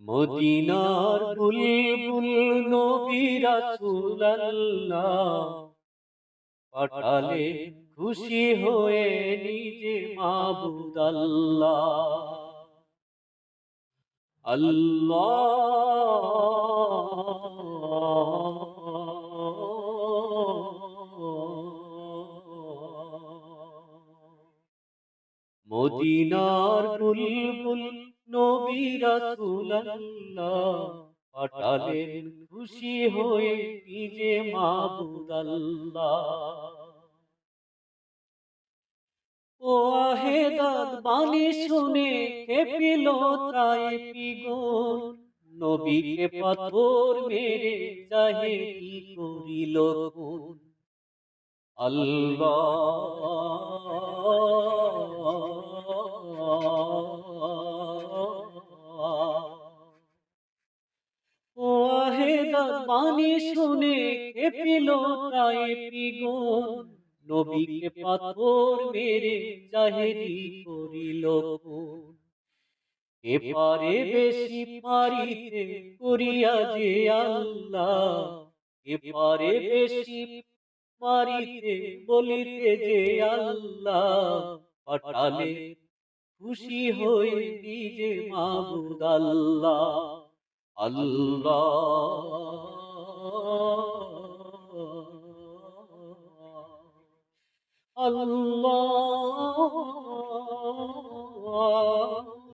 মদিনার বুলবুল নবী রাসূলুল্লাহ পাঠালে খুশি হয়ে নিজে মাবুদ আল্লাহ আল্লাহ। মদিনার বুলবুল নবী রাসূলুল্লাহ। পাঠালেন খুশি হয়ে নিজে মাবুদ আল্লাহ। ও আহেদাত বাণী শুনে খেপিল তাই পিগল, নবীকে পাথর মেরে চাহে কি করিল আল্লাহ। বাণী শুনে খেপিল তাই পিগল নবীকে পাথর মেরে জাহেরি করিল খুন। কে পারে বেশি পারিতে করিয়া যে আল্লাহ কে পারে বেশি মারিতে বলিতে যে আল্লাহ, পাঠালে খুশি হয়ে নিজে মাবুদ আল্লাহ اللہ. اللہ.